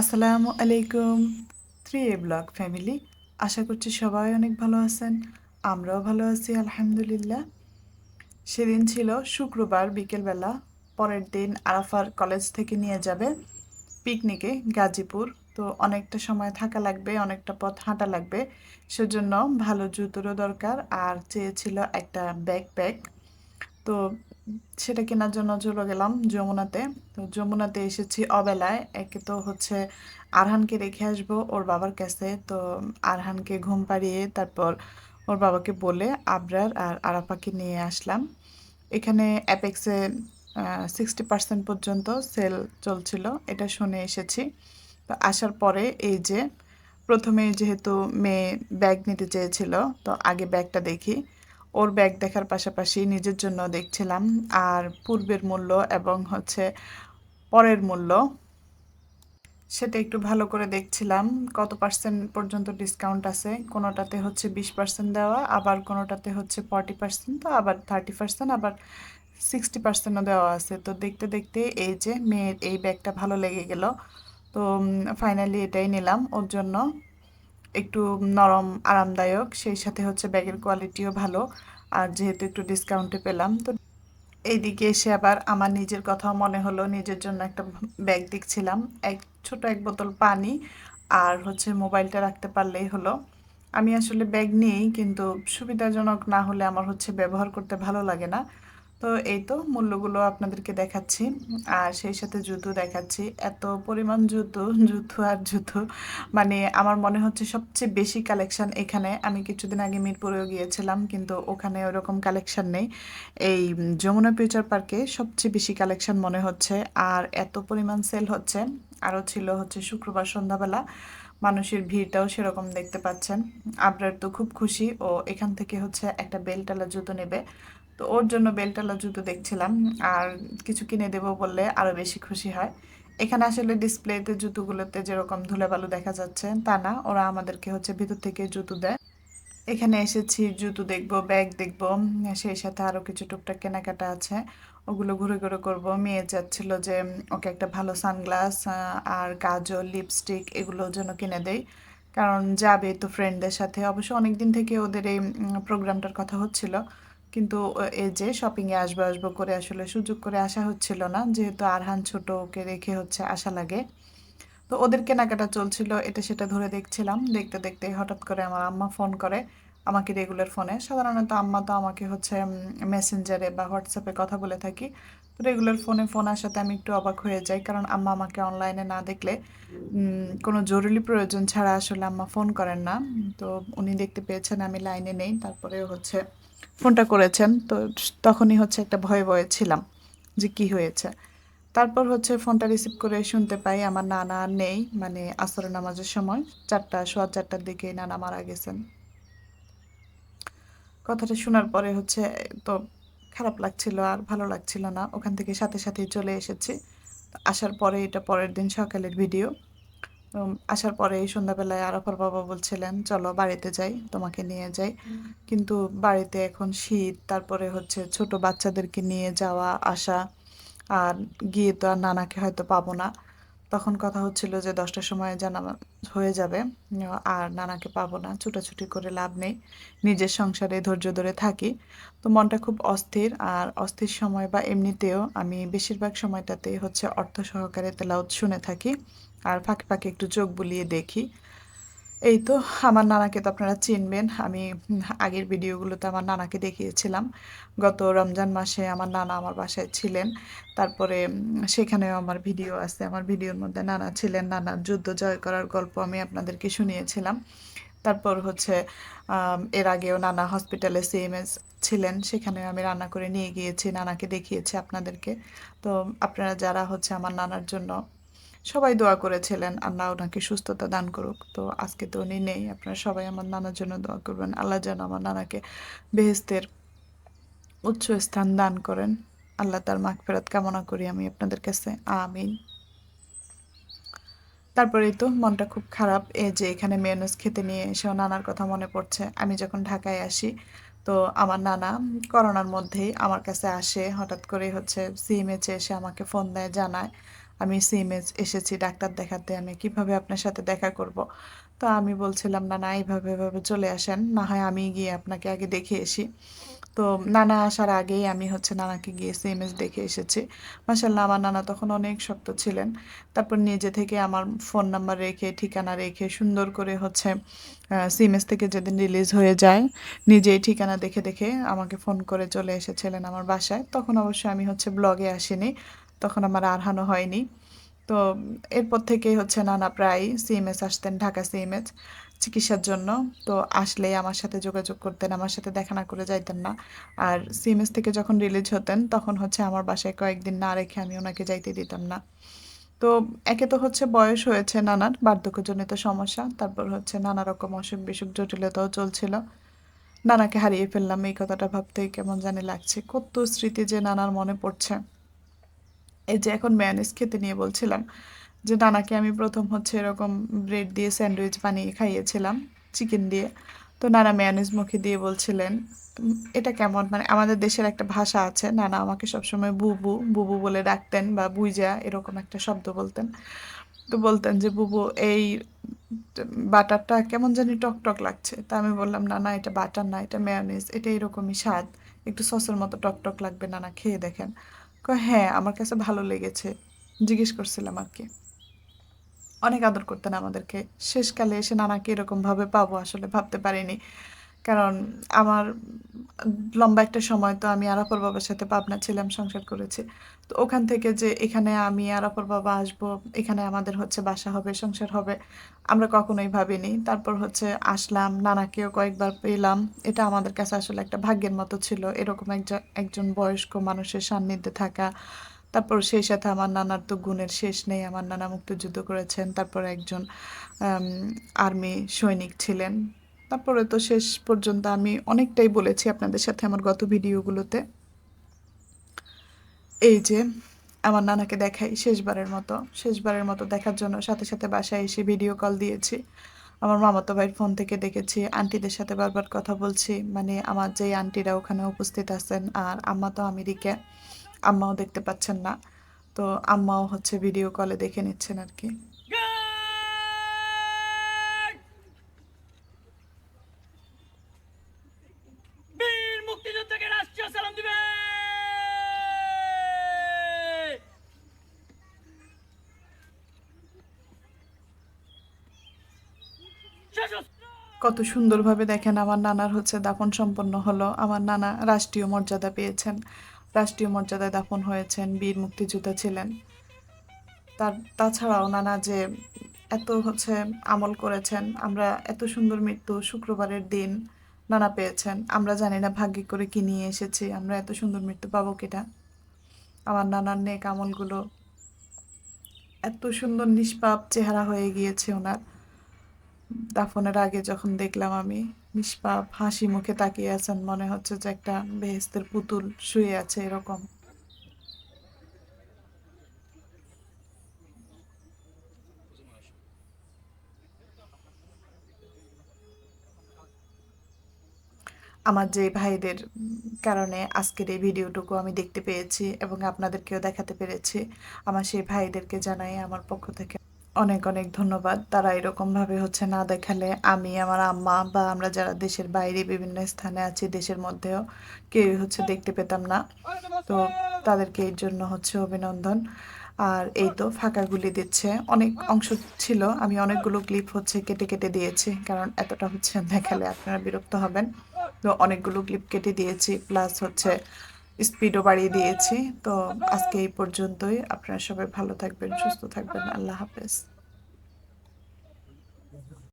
আসসালামু আলাইকুম three A blog family. আশা করছি সবাই অনেক ভালো আছেন, আমরাও ভালো আছি, আলহামদুলিল্লাহ। সেদিন ছিল শুক্রবার বিকেলবেলা, পরের দিন আরাফার কলেজ থেকে নিয়ে যাবে পিকনিকে গাজীপুর। তো অনেকটা সময় থাকা লাগবে, অনেকটা পথ হাঁটা লাগবে, সেজন্য ভালো জুতোরও দরকার, আর চেয়েছিল একটা ব্যাকপ্যাক তো সেটা কেনার জন্য চলে গেলাম যমুনাতে। তো যমুনাতে এসেছি অবেলায়। একে তো হচ্ছে আরহানকে রেখে আসব ওর বাবার কাছে। তো আরহানকে ঘুম পাড়িয়ে তারপর ওর বাবাকে বলে আবরার আর আরাফাকে নিয়ে আসলাম। এখানে অ্যাপেক্সে সিক্সটি পার্সেন্ট পর্যন্ত সেল চলছিল, এটা শুনে এসেছি। তো আসার পরে এই যে, প্রথমে যেহেতু মেয়ে ব্যাগ নিতে চেয়েছিল, তো আগে ব্যাগটা দেখি। ওর ব্যাগ দেখার পাশাপাশি নিজের জন্য দেখছিলাম। আর পূর্বের মূল্য এবং হচ্ছে পরের মূল্য সেটা একটু ভালো করে দেখছিলাম। কত পার্সেন্ট পর্যন্ত ডিসকাউন্ট আছে? কোনোটাতে হচ্ছে বিশ পার্সেন্ট দেওয়া, আবার কোনোটাতে হচ্ছে ফর্টি পার্সেন্ট তো আবার থার্টি পার্সেন্ট আবার সিক্সটি পার্সেন্টও দেওয়া আছে। তো দেখতে দেখতে এই যে মেয়ের এই ব্যাগটা ভালো লেগে গেল। তো ফাইনালি এটাই নিলাম ওর জন্য। একটু নরম, আরামদায়ক, সেই সাথে হচ্ছে ব্যাগের কোয়ালিটিও ভালো। আর যেহেতু একটু ডিসকাউন্টে পেলাম, তো এইদিকে এসে আবার আমার নিজের কথাও মনে হলো, নিজের জন্য একটা ব্যাগ দেখছিলাম। এক, ছোট এক বোতল পানি আর হচ্ছে মোবাইলটা রাখতে পারলেই হলো। আমি আসলে ব্যাগ নিই কিন্তু সুবিধাজনক না হলে আমার হচ্ছে ব্যবহার করতে ভালো লাগে না। তো এই তো মূল্যগুলো আপনাদেরকে দেখাচ্ছি। আর সেই সাথে জুতো দেখাচ্ছি। এত পরিমাণ জুতো জুতো আর জুতো মানে আমার মনে হচ্ছে সবচেয়ে বেশি কালেকশন এখানে। আমি কিছুদিন আগে মিরপুরেও গিয়েছিলাম, কিন্তু ওখানে ওরকম কালেকশন নেই। এই যমুনা ফিউচার পার্কে সবচেয়ে বেশি কালেকশন মনে হচ্ছে। আর এত পরিমাণ সেল হচ্ছে। আরও ছিল হচ্ছে শুক্রবার সন্ধ্যাবেলা। মানুষের ভিড়টাও সেরকম দেখতে পাচ্ছেন। আবরার তো খুব খুশি। ও এখান থেকে হচ্ছে একটা বেলটালা জুতো নেবে। তো ওর জন্য বেলটালা জুতো দেখছিলাম, আর কিছু কিনে দেবো বললে আরও বেশি খুশি হয়। এখানে আসলে ডিসপ্লেতে জুতোগুলোতে যেরকম ধুলেবালু দেখা যাচ্ছে, তা না, ওরা আমাদেরকে হচ্ছে ভিতর থেকে জুতো দেয়। এখানে এসেছি, জুতো দেখব, ব্যাগ দেখব, সেই সাথে আরও কিছু টুকটাক কেনাকাটা আছে। ওগুলো ঘুরে ঘুরে করব। মেয়ে যাচ্ছিল যে ওকে একটা ভালো সানগ্লাস আর কাজল, লিপস্টিক এগুলো যেন কিনে দেয় কারণ যাবে তো ফ্রেন্ডদের সাথে। অবশ্য অনেক দিন থেকে ওদের এই প্রোগ্রামটার কথা হচ্ছিল। কিন্তু এই যে শপিংয়ে আসব আসব করে আসলে সুযোগ করে আসা হচ্ছিল না। যেহেতু আরহান ছোট ওকে রেখে হচ্ছে আসা লাগে। তো ওদের কেনাকাটা চলছিল, এটা সেটা ধরে দেখছিলাম। দেখতে দেখতে হঠাৎ করে আমার আম্মা ফোন করে আমাকে রেগুলার ফোনে সাধারণত আম্মা তো আমাকে হচ্ছে মেসেঞ্জারে বা হোয়াটসঅ্যাপে কথা বলে থাকি। তো রেগুলার ফোনে ফোন আসাতে আমি একটু অবাক হয়ে যাই, কারণ আম্মা আমাকে অনলাইনে না দেখলে কোনো জরুরি প্রয়োজন ছাড়া আসলে আম্মা ফোন করেন না। তো উনি দেখতে পেয়েছেন আমি লাইনে নেই। তারপরে হচ্ছে ফোনটা করেছেন, তো তখনই হচ্ছে একটা ভয়ে ভয়ে ছিলাম যে কি হয়েছে। তারপর হচ্ছে ফোনটা রিসিভ করে শুনতে পাই আমার নানা নেই মানে আসর নামাজের সময় চারটা, সোয়া চারটার দিকে নানা মারা গেছেন। কথাটা শোনার পরে হচ্ছে তো খারাপ লাগছিল, আর ভালো লাগছিল না। ওখান থেকে সাথে সাথে চলে এসেছি। আসার পরে এটা পরের দিন সকালের ভিডিও আসার পরে সন্ধ্যাবেলায় আরফার বাবা বলছিলেন, চলো বাড়িতে যাই, তোমাকে নিয়ে যাই। কিন্তু বাড়িতে এখন শীত, তারপরে হচ্ছে ছোট বাচ্চাদেরকে নিয়ে যাওয়া, আসা, আর গিয়ে তো আর নানাকে হয়তো পাবো না। তখন কথা হচ্ছিল যে দশটার সময় জানা হয়ে যাবে, আর নানাকে পাবো না, ছুটাছুটি করে লাভ নেই, নিজের সংসারে ধৈর্য ধরে থাকি। তো মনটা খুব অস্থির, আর অস্থির সময় বা এমনিতেও আমি বেশিরভাগ সময়টাতে হচ্ছে অর্থ সহকারে তেলাউত শুনে থাকি। আর ফাঁকে ফাঁকে একটু চোখ বুলিয়ে দেখি। এই তো, আমার নানাকে তো আপনারা চিনবেন। আমি আগের ভিডিওগুলোতে আমার নানাকে দেখিয়েছিলাম। গত রমজান মাসে আমার নানা আমার বাসায় ছিলেন। তারপরে সেখানেও আমার ভিডিও আছে। আমার ভিডিওর মধ্যে নানা ছিলেন। নানার যুদ্ধ জয় করার গল্প আমি আপনাদেরকে শুনিয়েছিলাম। তারপর হচ্ছে এর আগেও নানা হসপিটালে সিএমএস ছিলেন। সেখানে আমি রান্না করে নিয়ে গিয়েছি। নানাকে দেখিয়েছি আপনাদেরকে। তো আপনারা যারা হচ্ছে আমার নানার জন্য সবাই দোয়া করেছিলেন, আল্লাহ ওনাকে সুস্থতা দান করুক। তো আজকে তো উনি নেই, আপনারা সবাই আমার নানার জন্য দোয়া করবেন। আল্লাহ যেন আমার নানাকে বেহেস্তের উচ্চ স্থান দান করেন। আল্লাহ তার মাখ ফেরত কামনা করি আমি আপনাদের কাছে। আমিন। তারপরেই তো মনটা খুব খারাপ এ যে এখানে মেয়নেজ খেতে নিয়ে এসেও নানার কথা মনে পড়ছে। আমি যখন ঢাকায় আসি, তো আমার নানা করোনার মধ্যেই আমার কাছে আসে। হঠাৎ করে হচ্ছে সিএমএচে এসে আমাকে ফোন দেয়, জানায়। আমি সিএমএস এসেছি ডাক্তার দেখাতে, আমি কীভাবে আপনার সাথে দেখা করব? তো আমি বলছিলাম, না না, এইভাবে, এভাবে চলে আসেন। না হয় আমি গিয়ে আপনাকে আগে দেখে এসি তো নানা আসার আগেই আমি হচ্ছে নানাকে গিয়ে সিএমএস দেখে এসেছি। মাসাল্লাহ আমার নানা তখন অনেক শক্ত ছিলেন। তারপর নিজে থেকে আমার ফোন নাম্বার রেখে, ঠিকানা রেখে, সুন্দর করে হচ্ছে সিএমএস থেকে যেদিন রিলিজ হয়ে যায়, নিজেই ঠিকানা দেখে দেখে আমাকে ফোন করে চলে এসেছিলেন আমার বাসায়। তখন অবশ্য আমি হচ্ছে ব্লগে আসিনি। তখন আমার আরহানো হয়নি। তো এরপর থেকেই হচ্ছে নানা প্রায় সিএমএস আসতেন, ঢাকা সিএমএস চিকিৎসার জন্য। তো আসলেই আমার সাথে যোগাযোগ করতেন, আমার সাথে দেখা না করে যাইতেন না। আর সিএমএস থেকে যখন রিলিজ হতেন, তখন হচ্ছে আমার বাসায় কয়েকদিন না রেখে আমি ওনাকে যাইতে দিতাম না। তো একে তো হচ্ছে বয়স হয়েছে নানার, বার্ধক্যজনিত সমস্যা, তারপর হচ্ছে নানা রকম অসুখ বিসুখ জটিলতাও চলছিল। নানাকে হারিয়ে ফেললাম, এই কথাটা ভাবতেই কেমন জানি লাগছে। কত স্মৃতি যে নানার মনে পড়ছে। এই যে এখন ম্যানেজ খেতে নিয়ে বলছিলাম যে, নানাকে আমি প্রথম হচ্ছে এরকম ব্রেড দিয়ে স্যান্ডউইচ বানিয়ে খাইয়েছিলাম চিকেন দিয়ে। তো নানা ম্যানেজ মুখে দিয়ে বলছিলেন এটা কেমন? মানে আমাদের দেশের একটা ভাষা আছে, নানা আমাকে সবসময় বুবু বুবু বলে ডাকতেন বা বুইজা এরকম একটা শব্দ বলতেন। তো বলতেন যে, বুবু, এই বাটারটা কেমন জানি টক টক লাগছে। তা আমি বললাম না না এটা বাটার না, এটা মেয়নিজ এটা এরকমই স্বাদ। একটু সসের মতো টক টক লাগবে না না খেয়ে দেখেন। হ্যাঁ আমার কাছে ভালো লেগেছে। জিজ্ঞেস করছিলাম আর কি। অনেক আদর করতেন আমাদেরকে। শেষকালে এসে নানাকে এরকমভাবে পাবো আসলে ভাবতে পারিনি। কারণ আমার লম্বা একটা সময় তো আমি আরাফর বাবার সাথে পাবনা ছিলাম, সংসার করেছি। তো ওখান থেকে যে এখানে আমি আরাফর বাবা আসব, এখানে আমাদের হচ্ছে বাসা হবে, সংসার হবে, আমরা কখনোই ভাবিনি। তারপর হচ্ছে আসলাম, নানাকেও কয়েকবার পেলাম। এটা আমাদের কাছে আসলে একটা ভাগ্যের মতো ছিল, এরকম একজন একজন বয়স্ক মানুষের সান্নিধ্যে থাকা। তারপর সেই সাথে আমার নানার তো গুণের শেষ নেই, আমার নানা মুক্তিযুদ্ধ করেছেন। তারপর একজন আর্মি সৈনিক ছিলেন। তারপরে তো শেষ পর্যন্ত আমি অনেকটাই বলেছি আপনাদের সাথে আমার গত ভিডিওগুলোতে। এই যে আমার নানাকে দেখাই শেষবারের মতো শেষবারের মতো দেখার জন্য সাথে সাথে বাসায় এসে ভিডিও কল দিয়েছি। আমার মামাতো ভাইয়ের ফোন থেকে দেখেছি, আন্টিদের সাথে বারবার কথা বলছি মানে আমার যেই আন্টিরা ওখানে উপস্থিত আছেন আর আম্মা তো আমেরিকা আম্মাও দেখতে পাচ্ছেন না, তো আম্মাও হচ্ছে ভিডিও কলে দেখে নিচ্ছেন আর কি বীর মুক্তিযোদ্ধাকে রাষ্ট্রীয় সালাম দিবে সশস্ত্র কত সুন্দরভাবে দেখেন আমার নানার হচ্ছে দাফন সম্পন্ন হলো। আমার নানা রাষ্ট্রীয় মর্যাদা পেয়েছেন। রাষ্ট্রীয় মর্যাদায় দাফন হয়েছেন, বীর মুক্তিযোদ্ধা ছিলেন। তার, তাছাড়াও নানা যে এত হচ্ছে আমল করেছেন, আমরা এত সুন্দর মৃত্যু শুক্রবারের দিন নানা পেয়েছেন। আমরা জানি না ভাগ্যে করে কি নিয়ে এসেছি, আমরা এত সুন্দর মৃত্যু পাবো কিনা। আমার নানার নেক আমলগুলো এত সুন্দর নিষ্পাপ চেহারা হয়ে গিয়েছে ওনার। দাফনের আগে যখন দেখলাম আমি নিষ্পাপ হাসি মুখে তাকিয়ে আছেন, মনে হচ্ছে যে একটা বেহেস্তের পুতুল শুয়ে আছে এরকম। আমার যে ভাইদের কারণে আজকের এই ভিডিওটুকু আমি দেখতে পেয়েছি এবং আপনাদেরকেও দেখাতে পেরেছি, আমার সেই ভাইদেরকে জানাই আমার পক্ষ থেকে। অনেক অনেক ধন্যবাদ। তারা এরকমভাবে হচ্ছে না দেখালে আমি, আমার আম্মা বা আমরা যারা দেশের বাইরে বিভিন্ন স্থানে আছি, দেশের মধ্যেও কেউ হচ্ছে দেখতে পেতাম না। তো তাদেরকে এর জন্য হচ্ছে অভিনন্দন। আর এই তো ফাঁকাগুলি দিচ্ছে। অনেক অংশ ছিল। আমি অনেকগুলো ক্লিপ হচ্ছে কেটে কেটে দিয়েছি। কারণ এতটা হচ্ছে দেখালে আপনারা বিরক্ত হবেন। তো অনেকগুলো ক্লিপ কেটে দিয়েছি। প্লাস হচ্ছে স্পিডও বাড়িয়ে দিয়েছি। তো আজকে এই পর্যন্তই। আপনারা সবাই ভালো থাকবেন, সুস্থ থাকবেন। আল্লাহ হাফেজ।